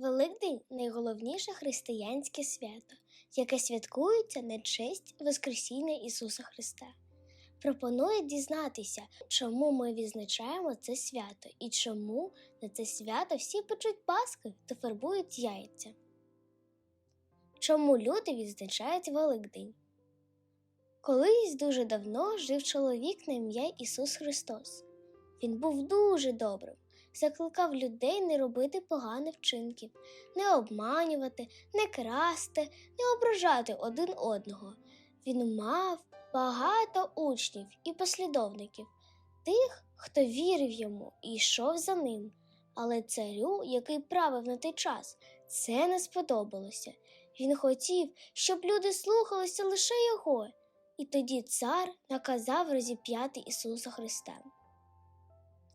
Великдень найголовніше християнське свято, яке святкується на честь Воскресіння Ісуса Христа. Пропоную дізнатися, чому ми відзначаємо це свято і чому на це свято всі печуть паски та фарбують яйця. Чому люди відзначають Великдень? Колись дуже давно жив чоловік на ім'я Ісус Христос. Він був дуже добрим, закликав людей не робити поганих вчинків, не обманювати, не красти, не ображати один одного. Він мав багато учнів і послідовників, тих, хто вірив йому і йшов за ним. Але царю, який правив на той час, це не сподобалося. Він хотів, щоб люди слухалися лише його, і тоді цар наказав розіп'яти Ісуса Христа.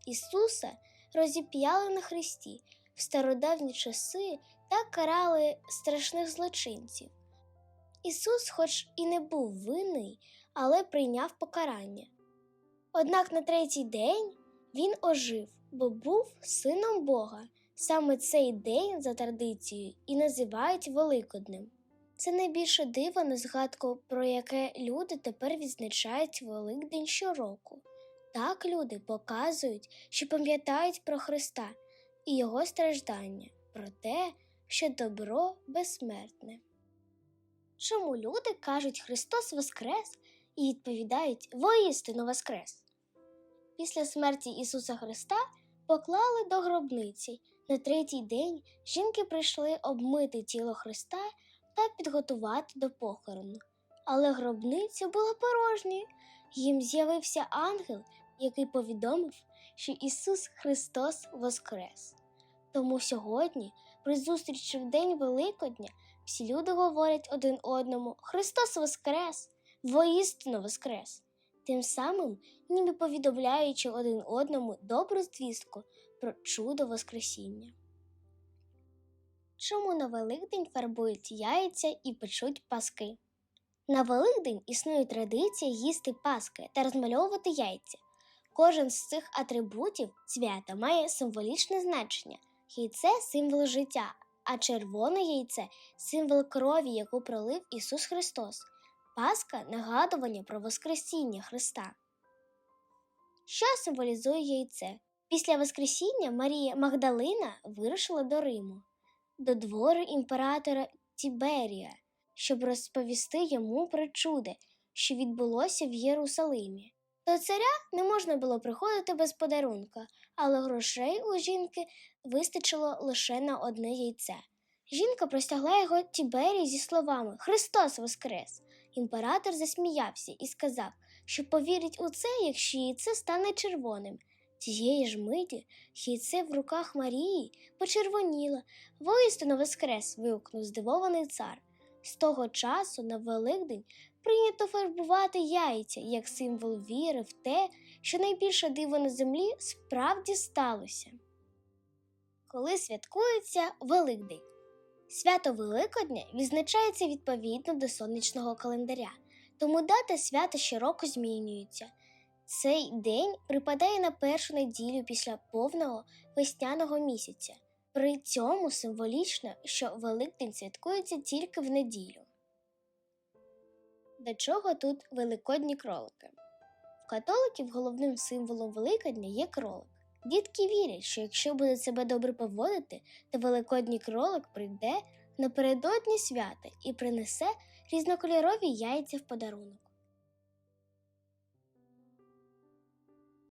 Ісуса розіп'яли на хресті в стародавні часи та карали страшних злочинців. Ісус, хоч і не був винний, але прийняв покарання. Однак на третій день він ожив, бо був сином Бога. Саме цей день, за традицією, і називають Великоднем. Це найбільше диво на згадку, про яке люди тепер відзначають Великдень щороку. Так люди показують, що пам'ятають про Христа і Його страждання, про те, що добро безсмертне. Чому люди кажуть Христос Воскрес і відповідають воістину Воскрес? Після смерті Ісуса Христа поклали до гробниці. На третій день жінки прийшли обмити тіло Христа та підготувати до похорону. Але гробниця була порожньою. Їм з'явився ангел, який повідомив, що Ісус Христос Воскрес. Тому сьогодні, при зустрічі в День Великодня, всі люди говорять один одному Христос Воскрес, воістину Воскрес, тим самим ніби повідомляючи один одному добру звістку про чудо Воскресіння. Чому на Великдень фарбують яйця і печуть паски? На Великдень існує традиція їсти паски та розмальовувати яйця. Кожен з цих атрибутів свята має символічне значення. Яйце символ життя, а червоне яйце символ крові, яку пролив Ісус Христос. Паска нагадування про Воскресіння Христа. Що символізує яйце? Після Воскресіння Марія Магдалина вирушила до Риму, до двору імператора Тіберія, щоб розповісти йому про чудо, що відбулося в Єрусалимі. До царя не можна було приходити без подарунка, але грошей у жінки вистачило лише на одне яйце. Жінка простягла його Тіберію зі словами Христос Воскрес! Імператор засміявся і сказав, що повірить у це, якщо яйце стане червоним. Тієї ж миті яйце в руках Марії почервоніло. Воістину Воскрес! вигукнув здивований цар. З того часу на Великдень прийнято фарбувати яйця як символ віри в те, що найбільше диво на землі справді сталося. Коли святкується Великдень. Свято Великодня відзначається відповідно до сонячного календаря, тому дата свята щороку змінюється. Цей день припадає на першу неділю після повного весняного місяця. При цьому символічно, що Великдень святкується тільки в неділю. До чого тут великодні кролики? В католиків головним символом Великодня є кролик. Дітки вірять, що якщо будуть себе добре поводити, то великодній кролик прийде напередодні свята і принесе різнокольорові яйця в подарунок.